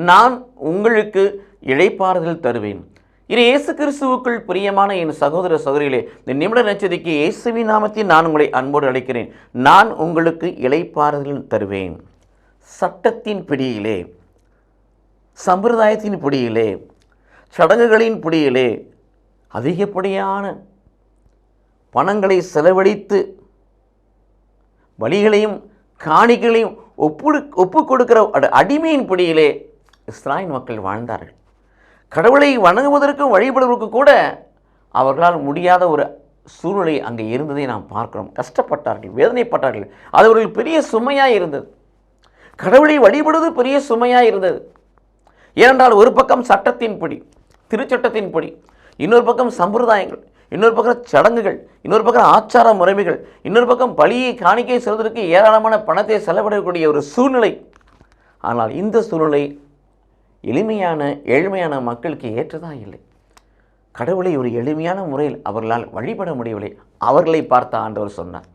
நான் உங்களுக்கு இழைப்பாறுதல் தருவேன். இது இயேசு கிறிஸ்துவுக்குள் பிரியமான என் சகோதர சகோதரிகளே இந்த நிமிட நச்சதிக்கு இயேசுவின் நாமத்தில் நான் உங்களை அன்போடு அழைக்கிறேன். நான் உங்களுக்கு இழைப்பாறுதல் தருவேன். சட்டத்தின் பிடியிலே சம்பிரதாயத்தின் பிடியிலே சடங்குகளின் பிடியிலே அதிகப்படியான பணங்களை செலவழித்து வழிகளையும் காணிகளையும் ஒப்பு ஒப்பு கொடுக்கிற அட- அடிமையின் பிடியிலே இஸ்ராயின் மக்கள் வாழ்ந்தார்கள். கடவுளை வணங்குவதற்கும் வழிபடுவதற்கும் கூட அவர்களால் முடியாத ஒரு சூழ்நிலை அங்கே இருந்ததை நாம் பார்க்கிறோம். கஷ்டப்பட்டார்கள் வேதனைப்பட்டார்கள். அது அவர்களுக்கு பெரிய சுமையாக இருந்தது. கடவுளை வழிபடுவது பெரிய சுமையாக இருந்தது. ஏனென்றால் ஒரு பக்கம் சட்டத்தின்படி திருச்சட்டத்தின்படி இன்னொரு பக்கம் சம்பிரதாயங்கள் இன்னொரு பக்கம் சடங்குகள் இன்னொரு பக்கம் ஆச்சார முறைமைகள் இன்னொரு பக்கம் பலியை காணிக்கை செல்வதற்கு ஏராளமான பணத்தை செலவிடக்கூடிய ஒரு சூழ்நிலை. ஆனால் இந்த சூழ்நிலை எளிமையான ஏழ்மையான மக்களுக்கு ஏற்றதாக இல்லை. கடவுளை ஒரு எளிமையான முறையில் அவர்களால் வழிபட முடியவில்லை. அவர்களை பார்த்த ஆண்டவர் சொன்னார்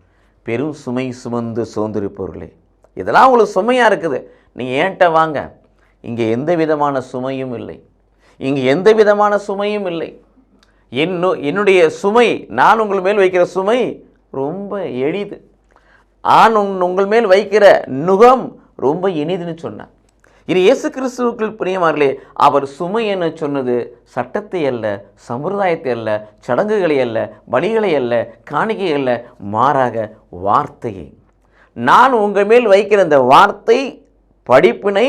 பெரும் சுமை சுமந்து சோர்ந்திருப்பவர்களே இதெல்லாம் உங்களுக்கு சுமையாக இருக்குது. நீங்கள் ஏன்ட்ட வாங்க? இங்கே எந்த விதமான சுமையும் இல்லை. இங்கே எந்த விதமான சுமையும் இல்லை. என்னோ என்னுடைய சுமை நான் உங்கள் மேல் வைக்கிற சுமை ரொம்ப எளிது. ஆண் உங்கள் மேல் வைக்கிற நுகம் ரொம்ப இனிதுன்னு சொன்னார். இது இயேசு கிறிஸ்துவுக்குள் பிரியமார்களே அவர் சுமை என சொன்னது? சட்டத்தை அல்ல சம்பிரதாயத்தை அல்ல சடங்குகளை அல்ல பலிகளை அல்ல காணிக்கை அல்ல மாறாக வார்த்தையை. நான் உங்கள் மேல் வைக்கிற இந்த வார்த்தை படிப்பினை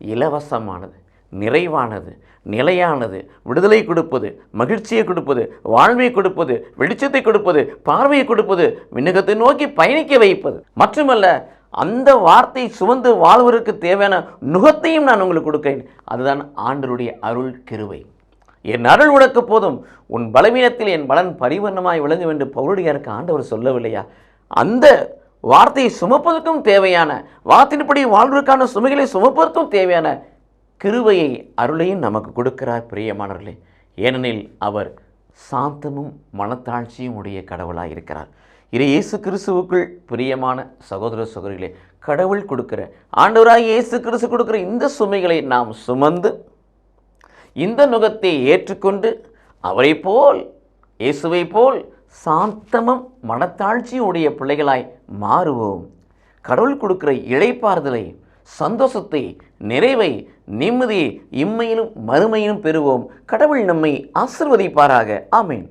இலவசமானது நிறைவானது நிலையானது விடுதலை கொடுப்பது மகிழ்ச்சியை கொடுப்பது வாழ்வை கொடுப்பது வெளிச்சத்தை கொடுப்பது பார்வையை கொடுப்பது விண்ணகத்தை நோக்கி பயணிக்க வைப்பது. மட்டுமல்ல அந்த வார்த்தை சுமந்து வாழ்வதற்கு தேவையான நுகத்தையும் நான் உங்களுக்கு கொடுக்கிறேன். அதுதான் ஆண்டருடைய அருள் கிருவை என் அருள் உனக்கு போதும். உன் பலவீனத்தில் என் பலன் பரிவர்ணமாய் விளங்கும் வேண்டும் பவுருடையாருக்கு ஆண்டவர் சொல்லவில்லையா? அந்த வார்த்தையை சுமப்பதற்கும் தேவையான வார்த்தையின்படி வாழ்வதற்கான சுமைகளை சுமப்பதற்கும் தேவையான கிருவையை அருளையும் நமக்கு கொடுக்கிறார் பிரியமானவர்களே. ஏனெனில் அவர் சாந்தமும் மனத்தாழ்ச்சியும் உடைய கடவுளாக இருக்கிறார் இரு இயேசு கிறிஸ்துவுக்குள் பிரியமான சகோதர சகோதரிகளே கடவுள் கொடுக்கிற ஆண்டவராக இயேசு கிறிஸ்து கொடுக்குற இந்த சுமைகளை நாம் சுமந்து இந்த நுகத்தை ஏற்றுக்கொண்டு அவரைப் போல் இயேசுவைப் போல் சாந்தமும் மனத்தாழ்ச்சியுடைய பிள்ளைகளாய் மாறுவோம். கடவுள் கொடுக்கிற இழைப்பாறுதலை சந்தோஷத்தை நிறைவை நிம்மதியை இம்மையிலும் மறுமையிலும் பெறுவோம். கடவுள் நம்மை ஆசிர்வதிப்பாராக. ஆமேன்.